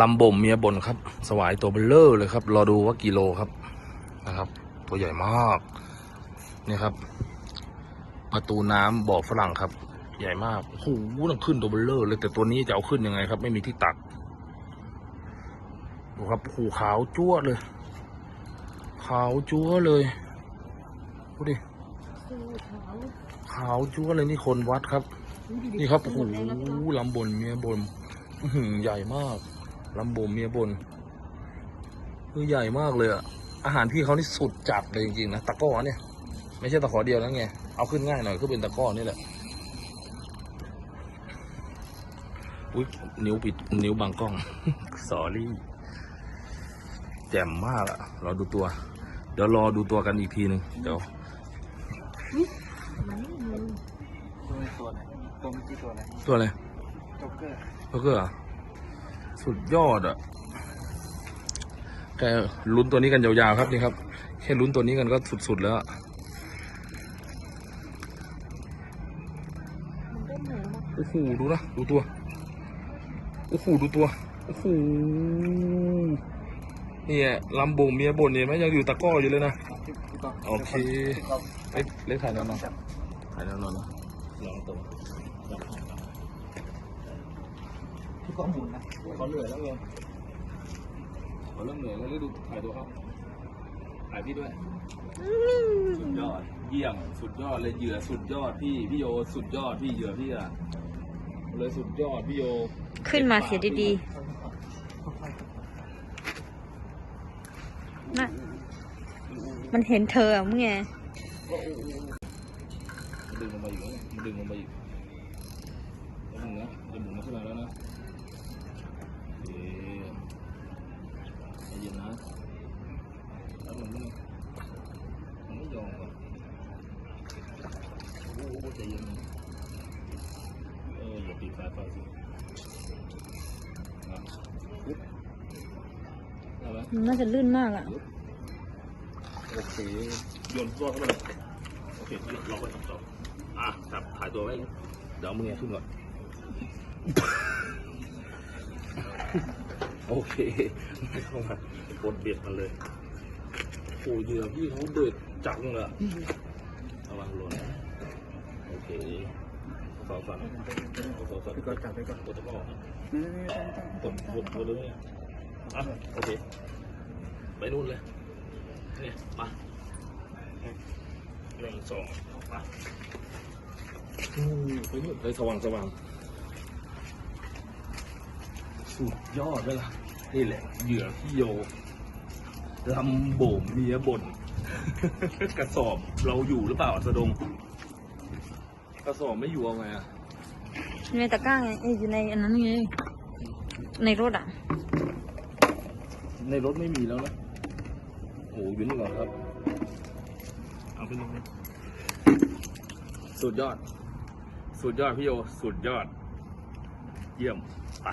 ลำบ่มเมียบนครับ สวายตัวเบลเลอร์เลยครับ รอดูว่ากิโลครับนะครับ ตัวใหญ่มากนี่ครับ ประตูน้ำบ่อฝรั่งครับ ใหญ่มากโอ้โหต้องขึ้นตัวเบลเลอร์เลยแต่ตัวนี้จะเอาขึ้นยังไงครับ ไม่มีที่ตักดูครับหูขาวจั่วเลย ขาวจั๊วเลยดูดิขาวจั๊วเลยนี่คนวัดครับ นี่ครับโอ้โหลำบนเมียบนใหญ่มาก ลำบนเมียบนคือใหญ่มากเลยอะอาหารพี่เขานี่สุดจัดเลยจริงๆนะตะกร้อเนี่ย ไม่ใช่ตะขอเดียวแล้วไงเอาขึ้นง่ายหน่อยก็เป็นตะกร้อนี่แหละอุ้ยนิ้วปิดนิ้วบังกล้องสอรี่แจ่มมากอะเราดูตัว เดี๋ยวรอดูตัวกันอีกทีหนึ่งเดี๋ยวตัวตัวไหนตัวเมื่อกี้ตัวไหนตัวอะไรจ็อกเกอร์แล้วก็ สุดยอดอะแค่ลุ้นตัวนี้กันยาวๆครับนี่ครับ แค่ลุ้นตัวนี้กันก็สุดๆแล้วอะโอ้โหดูนะดูตัวโอ้โหดูตัวโอ้โหเนี่ยลำบงเมียบนเนี่ยไหมยังอยู่ตะก้ออยู่เลยนะองโอเคเล็กเล็กถ่ายแล้วเนาะถ่ายแล้วเนาะลองตัว กองหมุนนะเขาเหนื่อยแล้วไงเขาเริ่มเหนื่อยแล้วแล้วดูถ่ายตัวเขาถ่ายพี่ด้วย สุดยอด เยี่ยม สุดยอดเลยเหยื่อสุดยอดพี่พี่โยสุดยอดพี่เหยื่อพี่อะเลยสุดยอดพี่โย ขึ้นมาเสียดีๆน่ะมันเห็นเธออะมึงไงดึงลงมาอีกแล้วดึงลงมาอีกแล้วมึงนะจะหมุนมาขึ้นมาแล้วนะโอเคใจเย็นนะแล้วมันไม่มันไม่ยอมอะโอ้โห ใจเย็นเอออย่าปิดสายไฟสิอะปุ๊บได้ไหมมันน่าจะลื่นมากอะโอเคโยนตัวเข้ามาเลยโอเคเราไปทำต่ออะจับถ่ายตัวไว้เดี๋ยวเอามือขึ้นก่อนโอเคไม่เข้ามากดเบียดมันเลยโอ้ยเหยื่อพี่เขาเดือดจังเลยอะระวังหล่น โอสองฝั่งสองฝั่งพี่กองจับไปก่อนตัวตะกร้อนี่นี่กดกดกดเลยอะโอเค ไปนู่นเลย เนี่ยมาหนึ่งสองมาอู้ไปนู่นเฮ้ยสว่างสว่างสุดยอดเลยล่ะนี่แหละเหยื่อพี่โยลำโบ่มเมียบ่นกระสอบเราอยู่หรือเปล่าสะดง กระสอบไม่อยู่เอาไงอะอยู่ในตะกร้าไงเอ้ยอยู่ในอันนั้นไง ในรถอะในรถไม่มีแล้วนะโอ้โหอยู่นี่ก่อนครับ เอาขึ้นลงนะสุดยอด สุดยอดพี่โย สุดยอด เยี่ยมไป